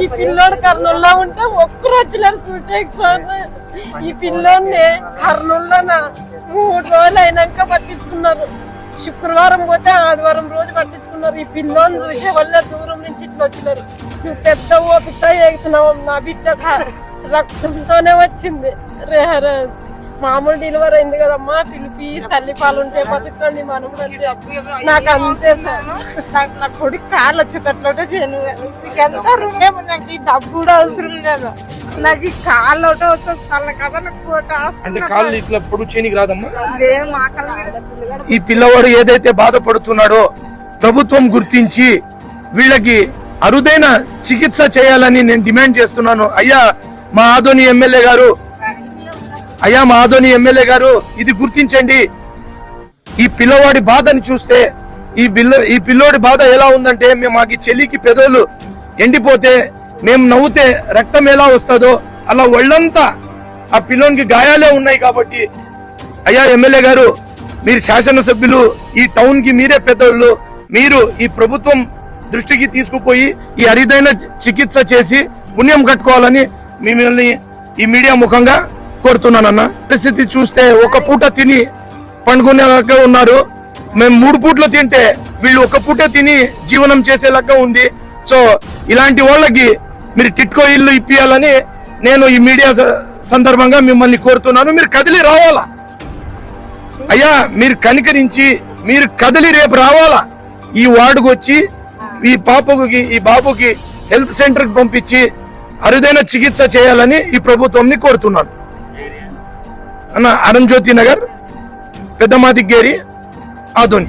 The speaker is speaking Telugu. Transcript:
ఈ పిల్లోడు కర్నూలులో ఉంటే ఒక్కరు వచ్చినారు సూచక్ సార్ ఈ పిల్లోడిని కర్నూలులో మూడు రోజులు అయినాక పట్టించుకున్నారు. శుక్రవారం పోతే ఆదివారం రోజు పట్టించుకున్నారు. ఈ పిల్లోని చూసే వల్ల దూరం నుంచి ఇట్లా వచ్చినారు. నువ్వు పెద్ద ఓపిక ఎగుతున్నావు నా బిడ్డ రక్తంతోనే వచ్చింది. రే రే. మామూలు డెలివరీ అయింది కదమ్మా. పిలిపి తల్లి పాలు ఉంటే బతుకండి మనం నాకు అంతే సార్. నాకు నా కొడుకు కాళ్ళు వచ్చేటట్లుంటే చేయను ఎంత రుణం నాకు ఈ డబ్బు కూడా అవసరం లేదు. నాకు ఈ కాళ్ళు ఒకటే వచ్చేస్తాను కదా నాకు అంటే కాళ్ళు ఇట్లా పొడుగు చేయనికి రాదమ్మా ఈ పిల్లవాడు ఏదైతే బాధపడుతున్నాడో ప్రభుత్వం గుర్తించి వీళ్ళకి అరుదైన చికిత్స చేయాలని నేను డిమాండ్ చేస్తున్నాను. అయ్యా మా ఆదోని ఎమ్మెల్యే గారు అయ్యా మాధోని ఎమ్మెల్యే గారు ఇది గుర్తించండి. ఈ పిల్లవాడి బాధని చూస్తే ఈ పిల్ల ఈ పిల్లోడి బాధ ఎలా ఉందంటే మేము మాకు చెలికి చెల్లికి పెదవులు ఎండిపోతే మేము నవ్వుతే రక్తం ఎలా వస్తుందో అలా ఒళ్ళంతా ఆ పిల్లోనికి గాయాలే ఉన్నాయి కాబట్టి అయ్యా ఎమ్మెల్యే గారు మీరు శాసనసభ్యులు ఈ టౌన్కి మీరే పెద్దోళ్ళు మీరు ఈ ప్రభుత్వం దృష్టికి తీసుకుపోయి ఈ అరిదైన చికిత్స చేసి పుణ్యం కట్టుకోవాలని మిమ్మల్ని ఈ మీడియా ముఖంగా కోరుతున్నానన్న పరిస్థితి చూస్తే ఒక పూట తిని పండుకునేలాగా ఉన్నారు. మేము మూడు పూట్లు తింటే వీళ్ళు ఒక పూట తిని జీవనం చేసేలాగా ఉంది. సో ఇలాంటి వాళ్ళకి మీరు టిట్కో ఇల్లు ఇప్పియాలని నేను ఈ మీడియా స- సందర్భంగా మిమ్మల్ని కోరుతున్నాను. మీరు కదిలి రావాలా? అయ్యా మీరు కనికరించి మీరు కదిలి రేపు రావాలా? ఈ వార్డుకు వచ్చి ఈ పాపకి ఈ బాబుకి హెల్త్ సెంటర్కి పంపించి అరుదైన చికిత్స చేయాలని ఈ ప్రభుత్వంని కోరుతున్నాను. అన్న అరుణ్ జ్యోతి నగర్ పెద్దమాదిగ్గేరి ఆదోని.